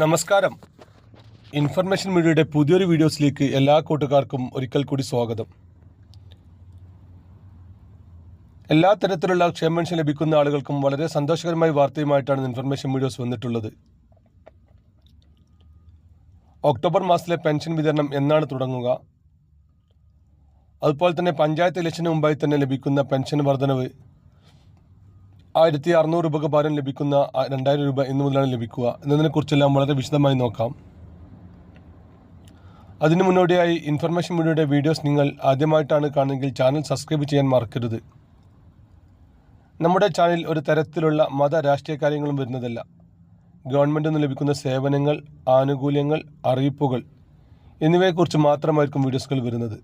നമസ്കാരം. ഇൻഫർമേഷൻ മീഡിയയുടെ പുതിയൊരു വീഡിയോസിലേക്ക് എല്ലാ കൂട്ടുകാർക്കും ഒരിക്കൽ കൂടി സ്വാഗതം. എല്ലാ തരത്തിലുള്ള ക്ഷേമൻഷൻ ലഭിക്കുന്ന ആളുകൾക്കും വളരെ സന്തോഷകരമായ വാർത്തയുമായിട്ടാണ് ഇൻഫർമേഷൻ വീഡിയോസ് വന്നിട്ടുള്ളത്. ഒക്ടോബർ മാസത്തിലെ പെൻഷൻ വിതരണം എന്നാണ് തുടങ്ങുക. അതുപോലെ തന്നെ പഞ്ചായത്ത് ഇലക്ഷന് മുമ്പായി തന്നെ ലഭിക്കുന്ന പെൻഷൻ വർധനവ് ആയിരത്തി അറുന്നൂറ് രൂപക്ക് പകരം ലഭിക്കുന്ന രണ്ടായിരം രൂപ ഇന്നു മുതലാണ് ലഭിക്കുക. എന്നതിനെക്കുറിച്ചെല്ലാം വളരെ വിശദമായി നോക്കാം. അതിനു മുന്നോടിയായി ഇൻഫർമേഷൻ മീഡിയയുടെ വീഡിയോസ് നിങ്ങൾ ആദ്യമായിട്ടാണ് കാണുന്നതെങ്കിൽ ചാനൽ സബ്സ്ക്രൈബ് ചെയ്യാൻ മറക്കരുത്. നമ്മുടെ ചാനൽ ഒരു തരത്തിലുള്ള മത രാഷ്ട്രീയ കാര്യങ്ങളും വരുന്നതല്ല. ഗവൺമെന്റിൽ നിന്ന് ലഭിക്കുന്ന സേവനങ്ങൾ ആനുകൂല്യങ്ങൾ അറിയിപ്പുകൾ എന്നിവയെക്കുറിച്ച് മാത്രമായിരിക്കും വീഡിയോസുകൾ വരുന്നത്.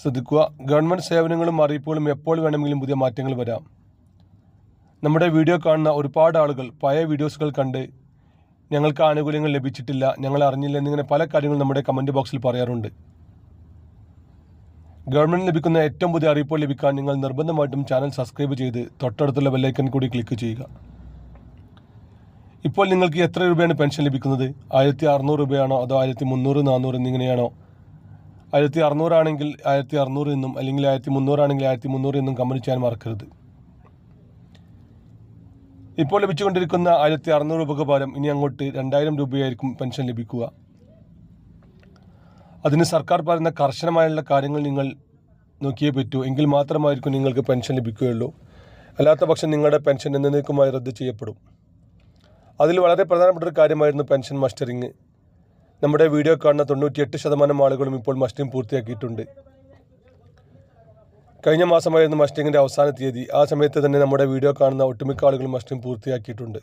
ശ്രദ്ധിക്കുക ഗവൺമെന്റ് സേവനങ്ങളും അറിയിപ്പുകളും എപ്പോൾ വേണമെങ്കിലും പുതിയ മാറ്റങ്ങൾ വരാം. നമ്മുടെ വീഡിയോ കാണുന്ന ഒരുപാട് ആളുകൾ പഴയ വീഡിയോസുകൾ കണ്ട് ഞങ്ങൾക്ക് ആനുകൂല്യങ്ങൾ ലഭിച്ചിട്ടില്ല ഞങ്ങൾ അറിഞ്ഞില്ല എന്നിങ്ങനെ പല കാര്യങ്ങളും നമ്മുടെ കമന്റ് ബോക്സിൽ പറയാറുണ്ട്. ഗവൺമെന്റ് ലഭിക്കുന്ന ഏറ്റവും പുതിയ അറിയിപ്പ് ലഭിക്കാൻ നിങ്ങൾ നിർബന്ധമായിട്ടും ചാനൽ സബ്സ്ക്രൈബ് ചെയ്ത് തൊട്ടടുത്തുള്ള ബെല്ലൈക്കൻ കൂടി ക്ലിക്ക് ചെയ്യുക. ഇപ്പോൾ നിങ്ങൾക്ക് എത്ര രൂപയാണ് പെൻഷൻ ലഭിക്കുന്നത്? ആയിരത്തി അറുന്നൂറ് രൂപയാണോ അതോ ആയിരത്തി മുന്നൂറ് നാനൂറ് എന്നിങ്ങനെയാണോ? ആയിരത്തി അറുന്നൂറാണെങ്കിൽ ആയിരത്തി അറുന്നൂറ് എന്നും അല്ലെങ്കിൽ ആയിരത്തി മുന്നൂറാണെങ്കിൽ ആയിരത്തി മുന്നൂറ് എന്നും കമന്റ് ചെയ്യാൻ മറക്കരുത്. ഇപ്പോൾ ലഭിച്ചുകൊണ്ടിരിക്കുന്ന ആയിരത്തി അറുന്നൂറ് രൂപക്ക് പകരം ഇനി അങ്ങോട്ട് രണ്ടായിരം രൂപയായിരിക്കും പെൻഷൻ ലഭിക്കുക. അതിന് സർക്കാർ പറയുന്ന കർശനമായുള്ള കാര്യങ്ങൾ നിങ്ങൾ നോക്കിയേ പറ്റൂ. എങ്കിൽ മാത്രമായിരിക്കും നിങ്ങൾക്ക് പെൻഷൻ ലഭിക്കുകയുള്ളൂ. അല്ലാത്ത പക്ഷം നിങ്ങളുടെ പെൻഷൻ എന്നേക്കുമായി റദ്ദ് ചെയ്യപ്പെടും. അതിൽ വളരെ പ്രധാനപ്പെട്ട ഒരു കാര്യമായിരുന്നു പെൻഷൻ മസ്റ്ററിങ്. നമ്മുടെ വീഡിയോ കാണുന്ന തൊണ്ണൂറ്റിയെട്ട് ശതമാനം ആളുകളും ഇപ്പോൾ മസ്റ്ററിങ് പൂർത്തിയാക്കിയിട്ടുണ്ട്. കഴിഞ്ഞ മാസമായിരുന്നു മസ്റ്റിങ്ങിന്റെ അവസാന തീയതി. ആ സമയത്ത് തന്നെ നമ്മുടെ വീഡിയോ കാണുന്ന ഒട്ടുമിക്ക ആളുകളും മസ്റ്റിംഗ് പൂർത്തിയാക്കിയിട്ടുണ്ട്.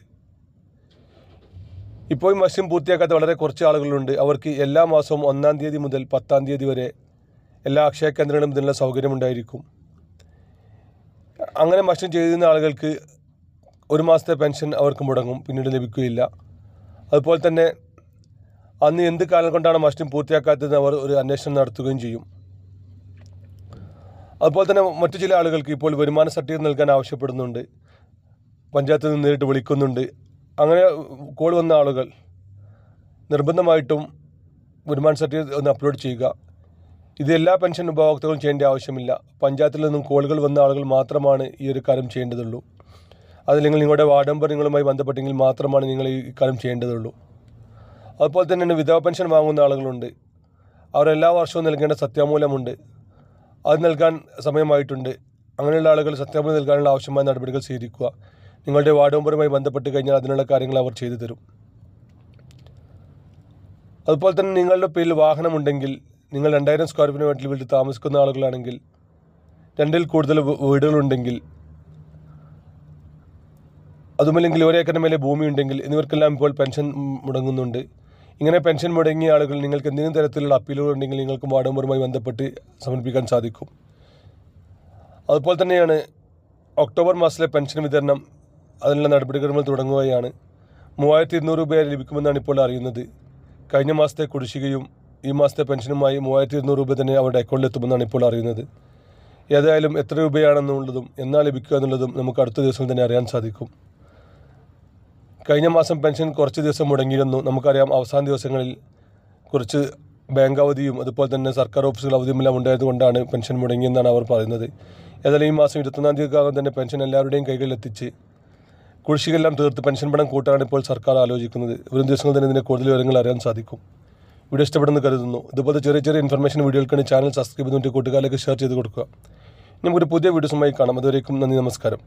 ഇപ്പോൾ മസ്റ്റിംഗ് പൂർത്തിയാക്കാത്ത വളരെ കുറച്ച് ആളുകളുണ്ട്. അവർക്ക് എല്ലാ മാസവും ഒന്നാം തീയതി മുതൽ പത്താം തീയതി വരെ എല്ലാ അക്ഷയ കേന്ദ്രങ്ങളും ഇതിനുള്ള സൗകര്യമുണ്ടായിരിക്കും അങ്ങനെ മസ്റ്റിംഗ് ചെയ്യുന്ന ആളുകൾക്ക് ഒരു മാസത്തെ പെൻഷൻ അവർക്ക് മുടങ്ങും പിന്നീട് ലഭിക്കുകയില്ല. അതുപോലെ തന്നെ അന്ന് എന്ത് കാലം കൊണ്ടാണ് മസ്റ്റിംഗ് പൂർത്തിയാക്കാത്തതെന്ന് അവർ ഒരു അന്വേഷണം നടത്തുകയും ചെയ്യും. അതുപോലെ തന്നെ മറ്റു ചില ആളുകൾക്ക് ഇപ്പോൾ വരുമാന സർട്ടിഫിക്കറ്റ് നൽകാൻ ആവശ്യപ്പെടുന്നുണ്ട്. പഞ്ചായത്തിൽ നിന്ന് നേരിട്ട് വിളിക്കുന്നുണ്ട്. അങ്ങനെ കോൾ വന്ന ആളുകൾ നിർബന്ധമായിട്ടും വരുമാന സർട്ടിഫിക്കറ്റ് ഒന്ന് അപ്ലോഡ് ചെയ്യുക. ഇത് എല്ലാ പെൻഷൻ ഉപഭോക്താക്കളും ചെയ്യേണ്ട ആവശ്യമില്ല. പഞ്ചായത്തിൽ നിന്നും കോളുകൾ വന്ന ആളുകൾ മാത്രമാണ് ഈ ഒരു കാര്യം ചെയ്യേണ്ടതുള്ളൂ. അതല്ലെങ്കിൽ നിങ്ങളുടെ വാർഡ് മെമ്പർ നിങ്ങളുമായി ബന്ധപ്പെട്ടെങ്കിൽ മാത്രമാണ് നിങ്ങൾ ഈ കാര്യം ചെയ്യേണ്ടതുള്ളൂ. അതുപോലെ തന്നെ വിധവ പെൻഷൻ വാങ്ങുന്ന ആളുകളുണ്ട്. അവർ എല്ലാ വർഷവും നൽകേണ്ട സത്യാമൂലമുണ്ട് അത് നൽകാൻ സമയമായിട്ടുണ്ട്. അങ്ങനെയുള്ള ആളുകൾ സത്യാപനം നൽകാനുള്ള ആവശ്യമായ നടപടികൾ സ്വീകരിക്കുക. നിങ്ങളുടെ വാർഡ് മെമ്പറുമായി ബന്ധപ്പെട്ട് കഴിഞ്ഞാൽ അതിനുള്ള കാര്യങ്ങൾ അവർ ചെയ്തു തരും. അതുപോലെ തന്നെ നിങ്ങളുടെ പേരിൽ വാഹനമുണ്ടെങ്കിൽ നിങ്ങൾ രണ്ടായിരം സ്ക്വയർ ഫീറ്റ് വീട്ടിൽ വീട്ടിൽ താമസിക്കുന്ന ആളുകളാണെങ്കിൽ രണ്ടിൽ കൂടുതൽ വീടുകളുണ്ടെങ്കിൽ അതുമല്ലെങ്കിൽ ഒരേക്കറിന് മേലെ ഭൂമി ഉണ്ടെങ്കിൽ എന്നിവർക്കെല്ലാം ഇപ്പോൾ പെൻഷൻ മുടങ്ങുന്നുണ്ട്. ഇങ്ങനെ പെൻഷൻ മുടങ്ങിയ ആളുകൾ നിങ്ങൾക്ക് എന്തെങ്കിലും തരത്തിലുള്ള അപ്പീലുകൾ ഉണ്ടെങ്കിൽ നിങ്ങൾക്ക് വാർഡ് മെമ്പറുമായി ബന്ധപ്പെട്ട് സമർപ്പിക്കാൻ സാധിക്കും. അതുപോലെ തന്നെയാണ് ഒക്ടോബർ മാസത്തിലെ പെൻഷൻ വിതരണം അതിനുള്ള നടപടിക്രമങ്ങൾ തുടങ്ങുകയാണ്. മൂവായിരത്തി ഇരുന്നൂറ് രൂപ ലഭിക്കുമെന്നാണ് ഇപ്പോൾ അറിയുന്നത്. കഴിഞ്ഞ മാസത്തെ കുടിശ്ശികയും ഈ മാസത്തെ പെൻഷനുമായി മൂവായിരത്തി ഇരുന്നൂറ് രൂപ തന്നെ അവരുടെ അക്കൗണ്ടിൽ എത്തുമെന്നാണ് ഇപ്പോൾ അറിയുന്നത്. ഏതായാലും എത്ര രൂപയാണെന്നുള്ളതും എന്നാ ലഭിക്കുക എന്നുള്ളതും നമുക്ക് അടുത്ത ദിവസം തന്നെ അറിയാൻ സാധിക്കും. കഴിഞ്ഞ മാസം പെൻഷൻ കുറച്ച് ദിവസം മുടങ്ങിയിരുന്നു. നമുക്കറിയാം അവസാന ദിവസങ്ങളിൽ കുറച്ച് ബാങ്ക് അവധിയും അതുപോലെ തന്നെ സർക്കാർ ഓഫീസുകൾ അവധിയുമെല്ലാം ഉണ്ടായതുകൊണ്ടാണ് പെൻഷൻ മുടങ്ങിയെന്നാണ് അവർ പറയുന്നത്. ഏതായാലും ഈ മാസം ഇരുപത്തൊന്നാം തീയതിക്കാകും തന്നെ പെൻഷൻ എല്ലാവരുടെയും കൈകളിലെത്തിച്ച് കുടിശ്ശികളെല്ലാം തീർത്ത് പെൻഷൻ പണം കൂട്ടാണ് ഇപ്പോൾ സർക്കാർ ആലോചിക്കുന്നത്. വരും ദിവസങ്ങൾ തന്നെ ഇതിനെ കൂടുതൽ വിവരങ്ങൾ അറിയാൻ സാധിക്കും. വീഡിയോ ഇഷ്ടപ്പെടുന്നു കരുതുന്നു. ഇതുപോലെ ചെറിയ ചെറിയ ഇൻഫർമേഷൻ വീഡിയോകൾക്കാണ് ചാനൽ സബ്സ്ക്രൈബ് ചെയ്തുകൊണ്ട് കൂട്ടുകാരിലേക്ക് ഷെയർ ചെയ്ത് കൊടുക്കുക. നമുക്കൊരു പുതിയ വീഡിയോസുമായി കാണാം. അതുവരേക്കും നന്ദി നമസ്കാരം.